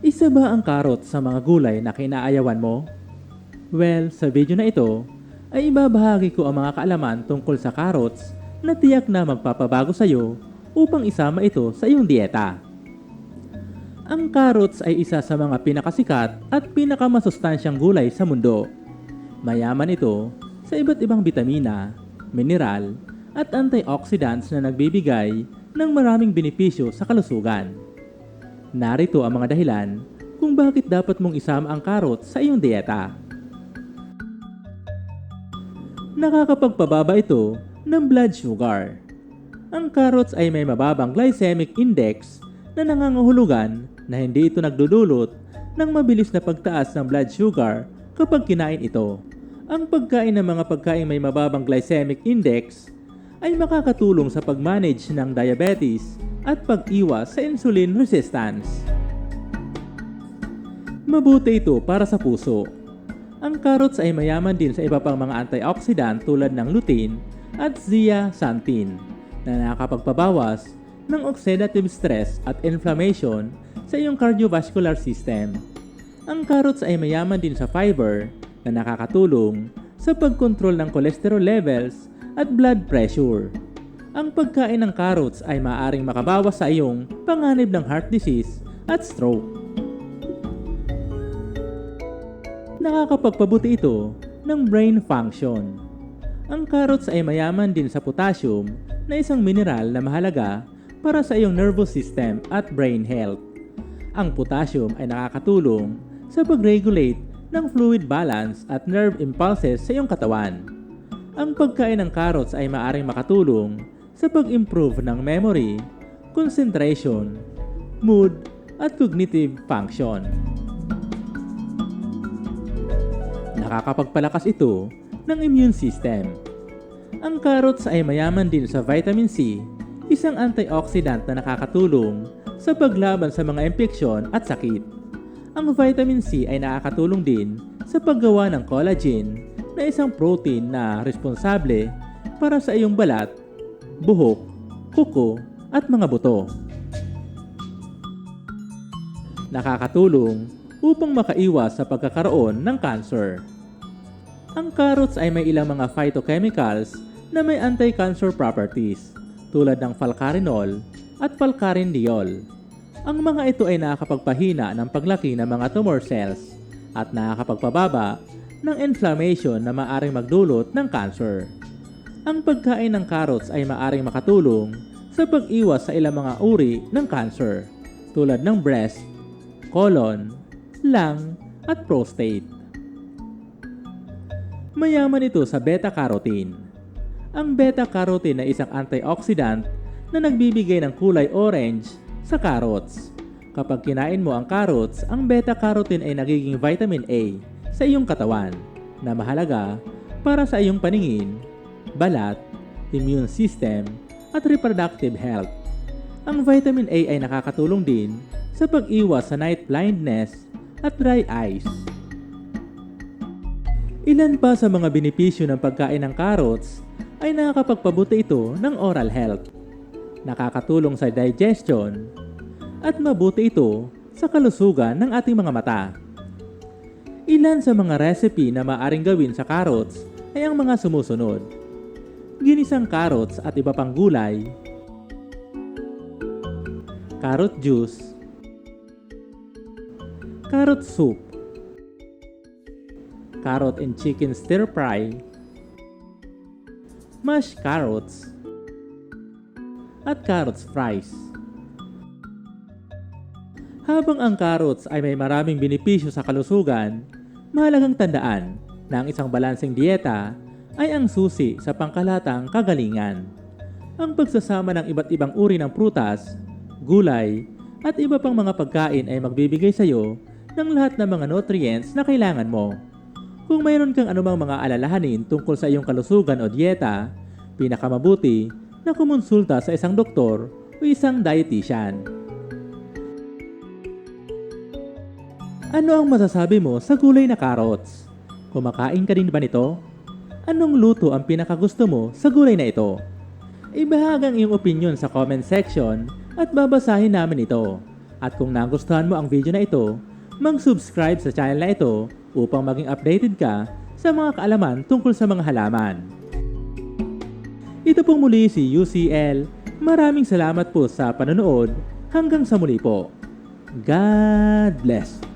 Isa ba ang karot sa mga gulay na kinaayawan mo? Well, sa video na ito, ay ibabahagi ko ang mga kaalaman tungkol sa carrots na tiyak na magpapabago sa iyo upang isama ito sa iyong dieta. Ang carrots ay isa sa mga pinakasikat at pinakamasustansyang gulay sa mundo. Mayaman ito sa iba't ibang bitamina, mineral, at antioxidants na nagbibigay ng maraming benepisyo sa kalusugan. Narito ang mga dahilan kung bakit dapat mong isama ang carrots sa iyong dieta. Nakakapagpababa ito ng blood sugar. Ang carrots ay may mababang glycemic index na nangangahulugan na hindi ito nagdudulot ng mabilis na pagtaas ng blood sugar kapag kinain ito. Ang pagkain ng mga pagkain may mababang glycemic index ay makakatulong sa pag-manage ng diabetes at pag-iwas sa insulin resistance. Mabuti ito para sa puso. Ang carrots ay mayaman din sa iba pang mga antioxidant tulad ng lutein at zeaxanthin na nakakapagpabawas ng oxidative stress at inflammation sa iyong cardiovascular system. Ang carrots ay mayaman din sa fiber na nakakatulong sa pagkontrol ng cholesterol levels at blood pressure. Ang pagkain ng carrots ay maaring makabawas sa iyong panganib ng heart disease at stroke. Nakakapagpabuti ito ng brain function. Ang carrots ay mayaman din sa potassium na isang mineral na mahalaga para sa iyong nervous system at brain health. Ang potassium ay nakakatulong sa pag-regulate ng fluid balance at nerve impulses sa iyong katawan. Ang pagkain ng carrots ay maaring makatulong sa pag-improve ng memory, concentration, mood, at cognitive function. Nakakapagpalakas ito ng immune system. Ang carrots ay mayaman din sa vitamin C, isang antioxidant na nakakatulong sa paglaban sa mga impeksyon at sakit. Ang vitamin C ay nakakatulong din sa paggawa ng collagen na isang protein na responsable para sa iyong balat, buhok, kuko at mga buto. Nakakatulong upang makaiwas sa pagkakaroon ng cancer. Ang carrots ay may ilang mga phytochemicals na may anti-cancer properties tulad ng falcarinol at falcarindiol. Ang mga ito ay nakakapagpahina ng paglaki ng mga tumor cells at nakakapagpababa ng inflammation na maaring magdulot ng cancer. Ang pagkain ng carrots ay maaring makatulong sa pag-iwas sa ilang mga uri ng cancer tulad ng breast, colon, lung at prostate. Mayaman ito sa beta-carotene. Ang beta-carotene ay isang antioxidant na nagbibigay ng kulay orange sa carrots. Kapag kinain mo ang carrots, ang beta-carotene ay nagiging vitamin A sa iyong katawan na mahalaga para sa iyong paningin, balat, immune system, at reproductive health. Ang vitamin A ay nakakatulong din sa pag-iwas sa night blindness at dry eyes. Ilan pa sa mga benepisyo ng pagkain ng carrots ay nakakapagpabuti ito ng oral health. Nakakatulong sa digestion at mabuti ito sa kalusugan ng ating mga mata. Ilan sa mga recipe na maaring gawin sa carrots ay ang mga sumusunod. Ginisang carrots at iba pang gulay, carrot juice, carrot soup, carrot and chicken stir fry, mashed carrots, at carrots fries. Habang ang carrots ay may maraming benepisyo sa kalusugan, mahalagang tandaan na ang isang balanseng dieta ay ang susi sa pangkalatang kagalingan. Ang pagsasama ng iba't ibang uri ng prutas, gulay, at iba pang mga pagkain ay magbibigay sa iyo ng lahat ng mga nutrients na kailangan mo. Kung mayroon kang anumang mga alalahanin tungkol sa iyong kalusugan o dieta, pinakamabuti na kumonsulta sa isang doktor o isang dietitian. Ano ang masasabi mo sa gulay na carrots? Kumakain ka din ba nito? Anong luto ang pinakagusto mo sa gulay na ito? Ibahag ang iyong opinion sa comment section at babasahin namin ito. At kung nagustuhan mo ang video na ito, mag-subscribe sa channel na ito upang maging updated ka sa mga kaalaman tungkol sa mga halaman. Ito pong muli si UCL. Maraming salamat po sa panonood. Hanggang sa muli po. God bless.